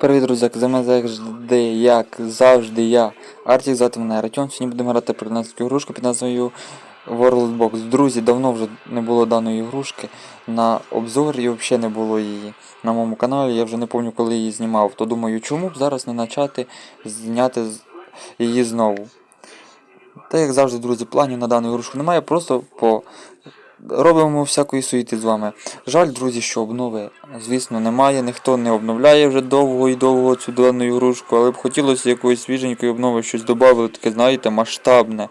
Привіт, друзі, з вами завжди, як завжди я, Артік, звати мене Артем. Сьогодні будемо грати про 13 ігрушку під назвою World Box. Друзі, давно вже не було даної ігрушки на обзор і взагалі не було її на моєму каналі. Я вже не пам'ятаю, коли її знімав. То думаю, чому б зараз не почати зняти її знову. Та як завжди, друзі, планів на дану ігрушку немає, просто по робимо всякої суєти з вами. Жаль, друзі, що обнови, звісно, немає. Ніхто не обновляє вже довго і довго цю дану ігрушку, але б хотілося якоїсь свіженької обнови щось додати, таке, знаєте, масштабне.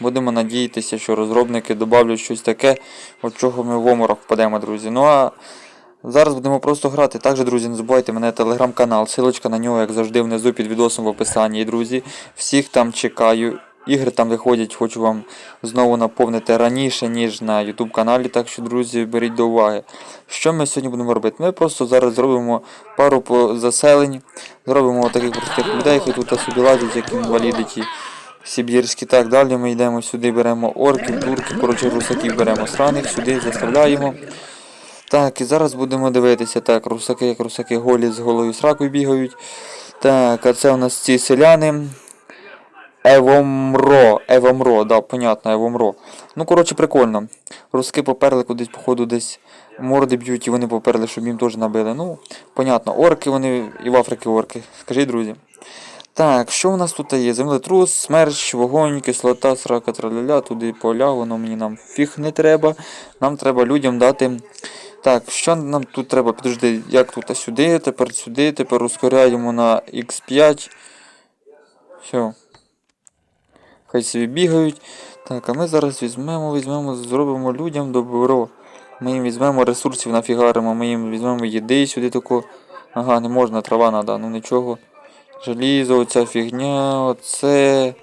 Будемо надіятися, що розробники додавлять щось таке, от чого ми в оморок впадемо, друзі. Ну а зараз будемо просто грати. Також, друзі, не забувайте мене телеграм-канал. Силочка на нього, як завжди, внизу під відосом в описанні. І, друзі, всіх там чекаю. Ігри там виходять, хочу вам знову наповнити раніше, ніж на YouTube каналі. Так що, друзі, беріть до уваги. Що ми сьогодні будемо робити? Ми просто зараз зробимо пару заселень, зробимо таких простих людей, які тут собі лазять, як інваліди ті сибірські. Так, далі ми йдемо сюди, беремо орків, турків, коротше, русаків беремо сраних, сюди заставляємо. Так, і зараз будемо дивитися. Так, русаки, як русаки голі з голою сракою бігають. Так, а це у нас ці селяни. Евомро, Евомро, да, понятно, Евомро. Ну, коротше, прикольно. Руски поперли кудись, походу, десь морди б'ють, і вони поперли, щоб їм теж набили. Ну, понятно, орки вони і в Африці орки. Скажіть, друзі. Так, що у нас тут є? Землетрус, смерч, вогонь, кислота, срака, траляля, туди поля, воно мені нам фіг не треба. Нам треба людям дати. Так, що нам тут треба? Підожди, як тут а сюди, тепер сюди, тепер ускоряємо на X5. Все. Хай собі бігають. Так, а ми зараз візьмемо, візьмемо, зробимо людям добро. Ми їм візьмемо ресурсів нафігаримо, ми їм візьмемо їди сюди тако. Ага, не можна, трава надо, ну нічого. Желізо, оця фігня, оце.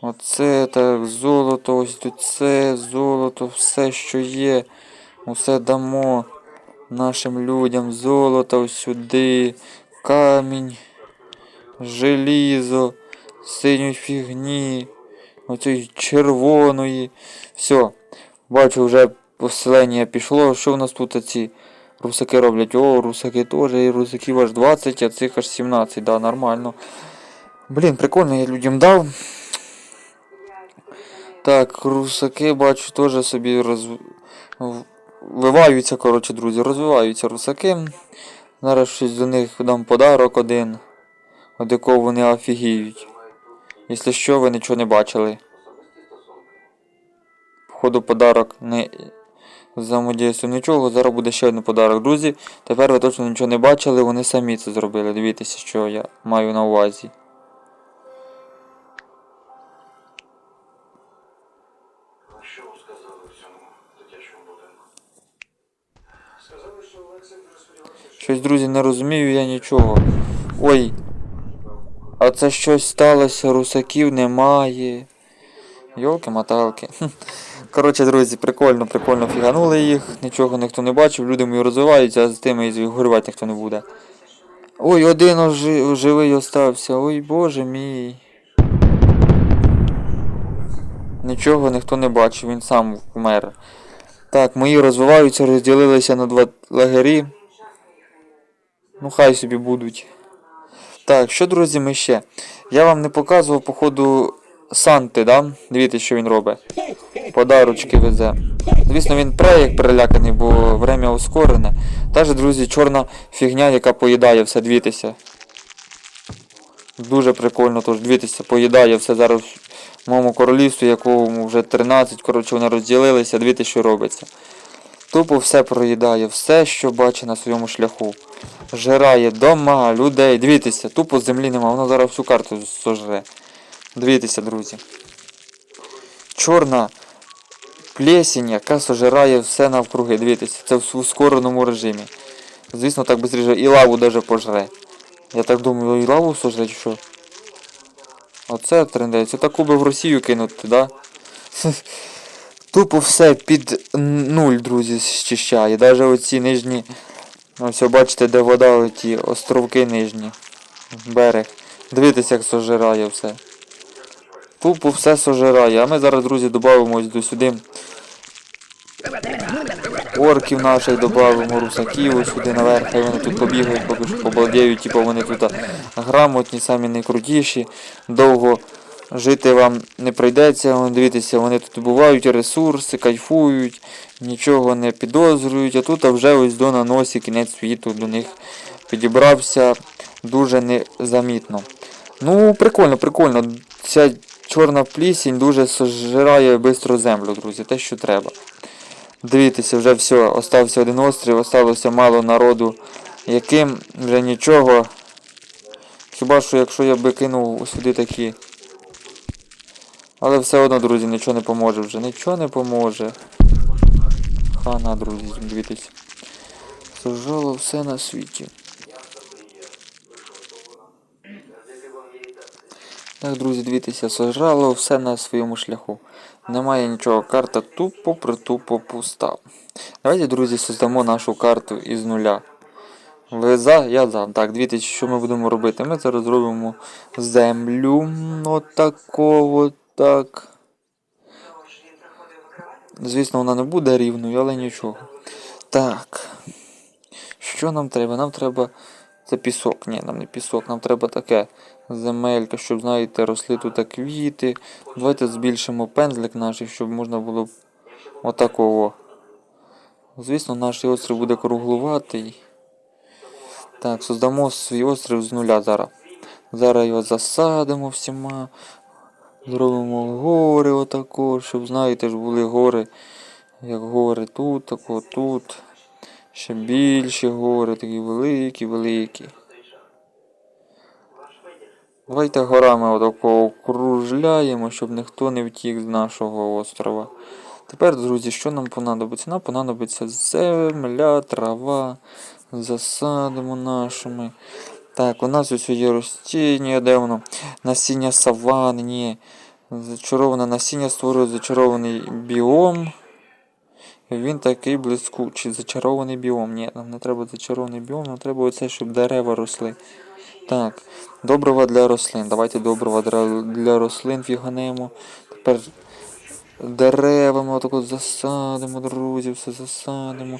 Оце так, золото, ось тут це, золото, все, що є. Усе дамо нашим людям. Золото сюди, камінь, желізо, синьої фігні, оцієї червоної. Все. Бачу, вже поселення пішло. Що в нас тут ці русаки роблять? О, русаки теж, і русаків аж 20, а цих аж 17, да, нормально. Блін, прикольно, я людям дав. Так, русаки, бачу, теж собі роз... в- виваються, коротше, друзі, розвиваються русаки. Зараз щось до них дам подарок один, від якого вони офігіють. Якщо що, ви нічого не бачили. Походу подарок не взаємодійствую нічого, зараз буде ще один подарок. Друзі, тепер ви точно нічого не бачили, вони самі це зробили. Дивіться, що я маю на увазі. Що сказали в цьому дитячому будинку? Сказали, що Олексій дуже сподівався, Щось, друзі, не розумію я нічого. Ой. А це щось сталося, русаків немає. Йолки-маталки. Коротше, друзі, прикольно, прикольно фіганули їх, нічого ніхто не бачив, люди мої розвиваються, а з тими і горювати ніхто не буде. Ой, один живий остався, ой боже мій. Нічого ніхто не бачив, він сам вмер. Так, мої розвиваються, розділилися на два лагері. Ну, хай собі будуть. Так, що, друзі, ми ще? Я вам не показував, походу, Санти, да? Дивіться, що він робить. Подарочки везе. Звісно, він пре, як переляканий, бо время ускорене. Також, друзі, чорна фігня, яка поїдає все, дивіться. Дуже прикольно, тож дивіться, поїдає все зараз в моєму королівстві, якому вже 13, коротше, вони розділилися, дивіться, що робиться. Тупо все проїдає, все, що бачить на своєму шляху. Жирає дома, людей. Дивіться, тупо землі нема, воно зараз всю карту сожре. Дивіться, друзі. Чорна плесінь, яка сожирає все навкруги. Дивіться, це в ускореному режимі. Звісно, так швидше і лаву даже пожре. Я так думаю, і лаву сожре чи що? Оце трендець. Це таку би в Росію кинути, да? Тупо все під нуль, друзі, зчищає. Навіть оці нижні. Ось бачите, де вода, оті островки нижні. Берег. Дивіться, як сожирає все. Тупо все сожирає. А ми зараз, друзі, додамо до сюди орків наших додамо, русаків сюди наверх, хай вони тут побігають, поки що побладіють, типу вони тут грамотні, самі найкрутіші. Довго жити вам не прийдеться. Дивіться, вони тут бувають ресурси, кайфують, нічого не підозрюють, а тут а вже ось до на носі кінець світу до них підібрався дуже незамітно. Ну, прикольно, прикольно. Ця чорна плісінь дуже сожирає швидко землю, друзі, те, що треба. Дивіться, вже все, остався один острів, осталося мало народу, яким вже нічого. Хіба що якщо я би кинув сюди такі. Але все одно, друзі, нічого не поможе вже. Нічого не поможе. Хана, друзі, дивіться. Сожало все на світі. Так, друзі, дивіться, сожрало все на своєму шляху. Немає нічого, карта тупо притупо пуста. Давайте, друзі, создамо нашу карту із нуля. Ви за, я за. Так, дивіться, що ми будемо робити. Ми зараз зробимо землю. Отако, так. Звісно, вона не буде рівною, але нічого. Так. Що нам треба? Нам треба. Це пісок. Ні, нам не пісок, нам треба таке земелька, щоб, знаєте, росли тут квіти. Давайте збільшимо пензлик наш, щоб можна було отакого. Звісно, наш острів буде круглуватий. Так, создамо свій острів з нуля зараз. Зараз його засадимо всіма. Зробимо гори отако, щоб, знаєте, ж були гори, як гори тут, тако, тут. Ще більші гори, такі великі, великі. Давайте горами отако окружляємо, щоб ніхто не втік з нашого острова. Тепер, друзі, що нам понадобиться? Нам понадобиться земля, трава, засадимо нашими. Так, у нас ось є ростіння, де? Насіння савани, ні. Зачароване насіння створює зачарований біом. Він такий блискучий, зачарований біом. Ні, нам не треба зачарований біом, нам треба оце, щоб дерева росли. Так, добрива для рослин. Давайте добрива для, рослин фіганемо. Тепер деревами отако засадимо, друзі, все засадимо.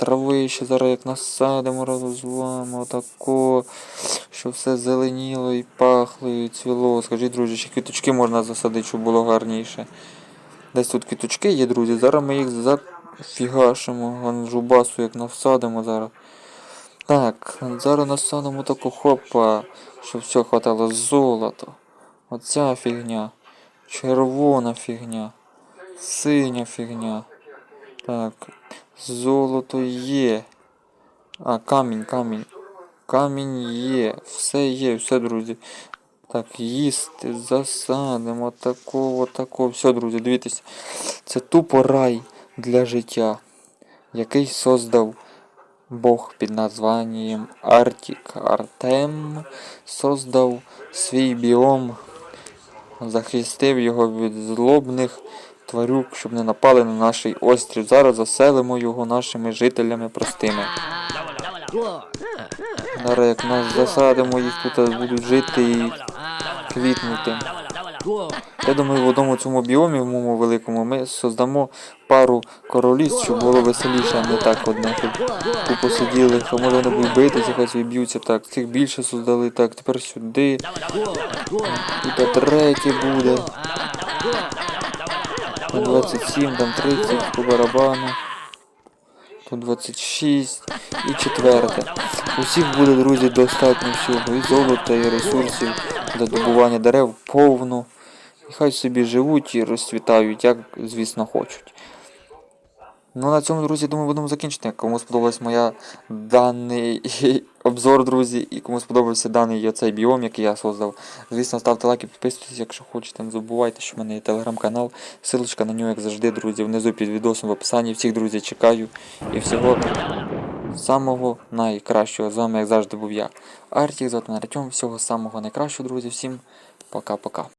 Трави ще зараз як насадимо разом з вами, отако, щоб все зеленіло і пахло, і цвіло. Скажіть, друзі, ще квіточки можна засадити, щоб було гарніше. Десь тут квіточки є, друзі. Зараз ми їх зафігашимо. Вон жубасу як насадимо зараз. Так, зараз насадимо таку хопа, щоб все хватало золото. Оця фігня. Червона фігня. Синя фігня. Так. Золото є. А, камінь, камінь. Камінь є. Все є, все, друзі. Так, їсти, засадимо, такого, такого. Все, друзі, дивіться. Це тупо рай для життя, який создав Бог під названням Артік Артем. Создав свій біом, захистив його від злобних тварюк, щоб не напали на наш острів. Зараз заселимо його нашими жителями простими. Зараз як нас засадимо, їх тут будуть жити і квітнути. Я думаю, в одному цьому біомі, в моєму великому, ми создамо пару королівств, щоб було веселіше, а не так одне, тупо сиділи, а може вони будуть битися, хай собі б'ються. Так, цих більше создали, так, тепер сюди. Тут третє буде. Тут 27, там 30 по барабану. Тут 26 і четверте. Усіх буде, друзі, достатньо всього. І золота, і ресурсів для добування дерев повно. І хай собі живуть і розцвітають, як, звісно, хочуть. Ну, на цьому, друзі, думаю, будемо закінчити. Кому сподобалась моя даний обзор, друзі, і кому сподобався даний оцей біом, який я создав. Звісно, ставте лайки, підписуйтесь, якщо хочете. Не забувайте, що в мене є телеграм-канал. Силочка на нього, як завжди, друзі, внизу під відосом в описанні. Всіх, друзі, чекаю. І всього самого найкращого. З вами, як завжди, був я. Артік, звати мене Артем. Всього самого найкращого, друзі. Всім пока-пока.